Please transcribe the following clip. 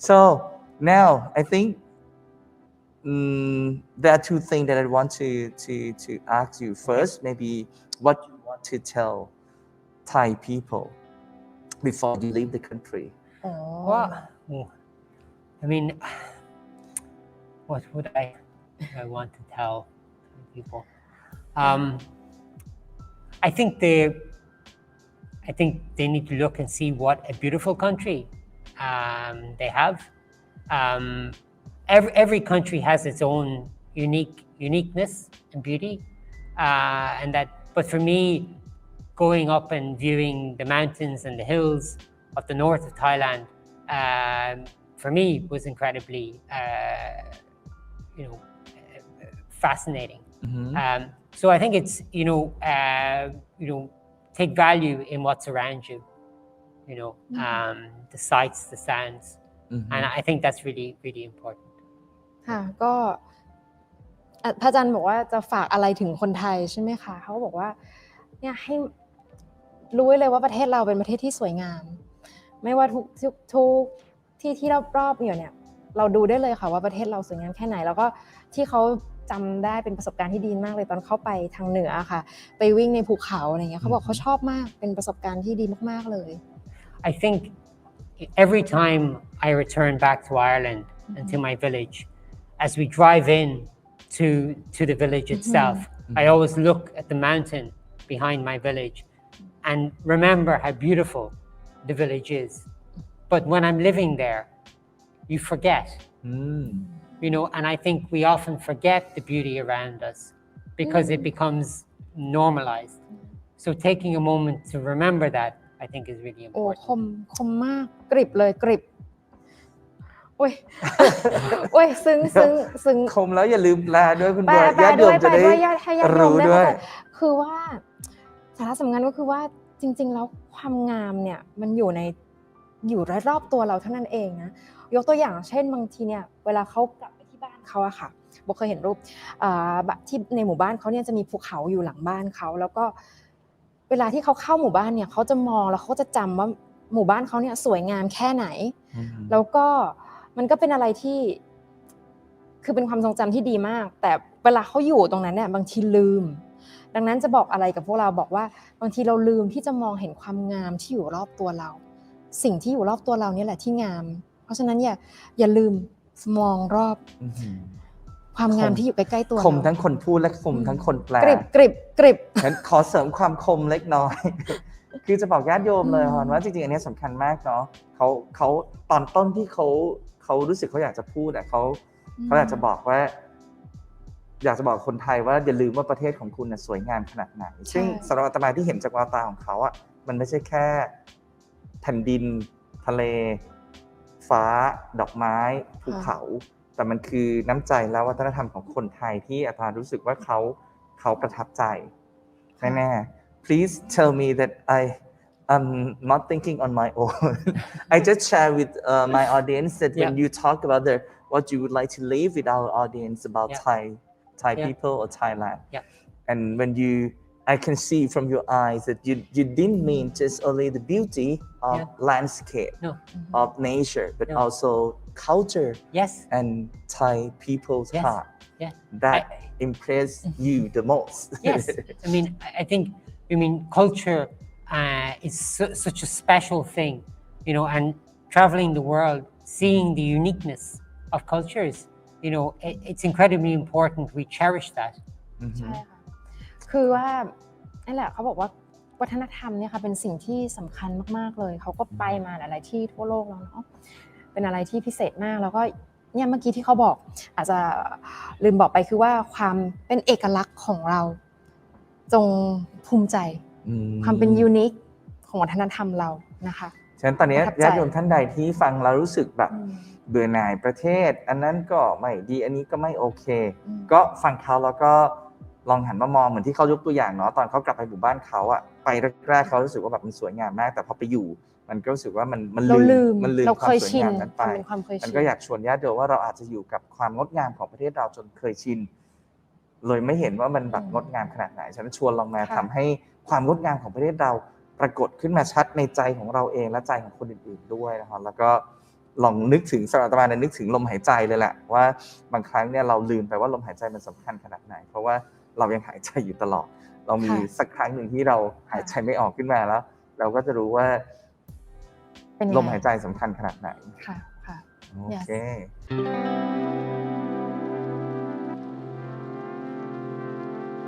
So now I think mm, there are two things that I want to to to ask you. First, maybe what you want to tell Thai people before you leave the country. อ๋อ Well, oh, I mean, what would I I want to tell people? Um, I think they, I think they need to look and see what a beautiful country um, they have. Um, every every country has its own unique uniqueness and beauty, uh, and that. But for me, going up and viewing the mountains and the hills of the north of Thailand, um, for me was incredibly, uh, you know, fascinating. Mhm. Um, so I think it's you know, uh, you know, take value in what's around you. You know, um, the sights, the sounds, Mhm. and I think that's really really important. ค่ะก็อะพระอาจารย์บอกว่าจะฝากอะไรถึงคนไทยใช่ไหมคะเขาก็บอกว่าเนี่ยให้รู้ไว้เลยว่าประเทศเราเป็นประเทศที่สวยงาม ไม่ว่าทุกทุกทุกที่ที่รอบๆอยู่เนี่ยเราดูได้เลยค่ะว่าประเทศเราสวยงามแค่ไหน แล้วก็ที่เขาจำได้เป็นประสบการณ์ที่ดีมากเลยตอนเข้าไปทางเหนือค่ะ ไปวิ่งในภูเขาอะไรเงี้ยเขาบอกเขาชอบมากเป็นประสบการณ์ที่ดีมากๆเลย I think every time I return back to Ireland and to mm-hmm. my village, as we drive in to to the village mm-hmm. itself, mm-hmm. I always look at the mountain behind my village and remember how beautiful the village is. But when I'm living there, you forget, อืม you know, and I think we often forget the beauty around us because it mm. becomes normalized. So taking a moment to remember that, I think, is really โอ้ important. คมคมมากกริบเลยกริบโอ้ยโอ้ยซึ้งซึ้งซึ้งคมแล้วอย่าลืมแปลด้วยคุณแปลบัวแปลญาติโยด้วมยจะแปลได้ ด้วยญาติให้ญาติโยมรู้ได้ด้วยเข้าใจคือว่าสาระสำคัญก็คือว่าจริง ๆ แล้วความงามเนี่ย มันอยู่ในอยู่รอบๆตัวเราเท่านั้นเองนะยกตัวอย่างเช่นบางทีเนี่ย เวลาเขากลับไปที่บ้านเขาอะค่ะโบเคยเห็นรูป อ่าแบบที่ในหมู่บ้านเขาเนี่ยจะมีภูเขาอยู่หลังบ้านเขา แล้วก็ เวลาที่เขาเข้าหมู่บ้านเนี่ยเขาจะมองแล้วเขาจะจำว่าหมู่บ้านเขาเนี่ยสวยงามแค่ไหนอืมแล้วก็มันก็เป็นอะไรที่ คือเป็นความทรงจำที่ดีมาก แต่เวลาเขาอยู่ตรงนั้นเนี่ยบางทีลืม ดังนั้นจะบอกอะไรกับพวกเราบอกว่า บางทีเราลืมที่จะมองเห็นความงามที่อยู่รอบตัวเรา สิ่งที่อยู่รอบตัวเราเนี่ยแหละที่งาม เพราะฉะนั้นอย่าอย่าลืมมองรอบอื้อหือ ความงามคมที่อยู่ใกล้ๆตัวคมเราทั้งคนพูดและคมทั้งคนแปลกริบกริบกริบงั้นขอเสริมความคมเล็กน้อย คือจะบอกญาติโยมเลยอืมฮอนว่าจริงๆอันเนี้ยสำคัญมากเนาะเขาเขาตอนต้นที่เขาเขารู้สึกเขาอยากจะพูดอะเขาเขาอยากจะบอกว่า อยากจะบอกคนไทยว่าอย่าลืมว่าประเทศของคุณน่ะสวยงามขนาดไหน ซึ่งสำหรับอาตมาที่เห็นจากแววตาของเขาอะมันไม่ใช่แค่ แผ่นดิน ทะเล ฟ้า ดอกไม้ภูเขา แต่มันคือน้ำใจและวัฒนธรรมของคนไทยที่อาตมารู้สึกว่าเขาเขาประทับใจ แน่ๆ please tell me that I am not thinking on my own I just share with uh, my audience that when Yeah. you talk about the what you would like to leave with our audience about Yeah. Thai Thai Yeah. people or Thailand Yeah. and when you I can see from your eyes that you you didn't mean just only the beauty of Yeah. landscape No. of nature but Yeah. also culture Yes. and Thai people's Yes. heart Yeah. that I- impress you the most yes i mean I- i think i mean culture uh, is su- such a special thing you know and traveling the world seeing the uniqueness of cultures you know it, it's incredibly important we cherish that อือฮึ ใช่ค่ะ คือว่านั่นแหละเขาบอกว่าวัฒนธรรมเนี่ยค่ะเป็นสิ่งที่สำคัญมากๆเลย เขาก็ไปมาหลาย ๆ ที่ทั่วโลกแล้วเนาะ เป็นอะไรที่พิเศษมากแล้วก็เนี่ยเมื่อกี้ที่เขาบอก อาจจะลืมบอกไปคือว่าความเป็นเอกลักษณ์ของเรา จงภูมิใจอืความเป็นยูนิคของวัฒนธรรมเรานะคะฉะนั้นตอนนี้ประทับใจญาติโยมท่านใดที่ฟังแล้วรู้สึกแบบอืมเบื่อหน่ายประเทศ อันนั้นก็ไม่ดีอันนี้ก็ไม่โอเคอืมก็ฟังเขาแล้วก็ลองหันมามองเหมือนที่เขายกตัวอย่างเนาะตอนเขากลับไปหมู่บ้านเขาอะไปแรกๆเขารู้สึกว่าแบบมันสวยงามมาก แต่พอไปอยู่ มันก็รู้สึกว่ามันมันลืมมันลืมความสวยงามนั้นไป มันมันก็อยากชวนญาติโยมว่าเราอาจจะอยู่กับความงดงามของประเทศเราจนเคยชิน เลยไม่เห็นว่ามันแบบงดงามขนาดไหน ฉะนั้นชวนลองมาค่ะ ทำให้ความงดงามของประเทศเราปรากฏขึ้นมาชัดในใจของเราเองและใจของคนอื่นๆด้วยนะครับแล้วก็ลองนึกถึงสัตว์ตมาเนี่ยนึกถึงลมหายใจเลยแหละว่าบางครั้งเนี่ยเราลืมไปว่าลมหายใจมันสำคัญขนาดไหน เพราะว่าเรายังหายใจอยู่ตลอด เรามีสักครั้งหนึ่งที่เราหายใจไม่ออกขึ้นมาแล้ว เราก็จะรู้ว่า ลมหายใจสำคัญขนาดไหนค่ะค่ะ โอเค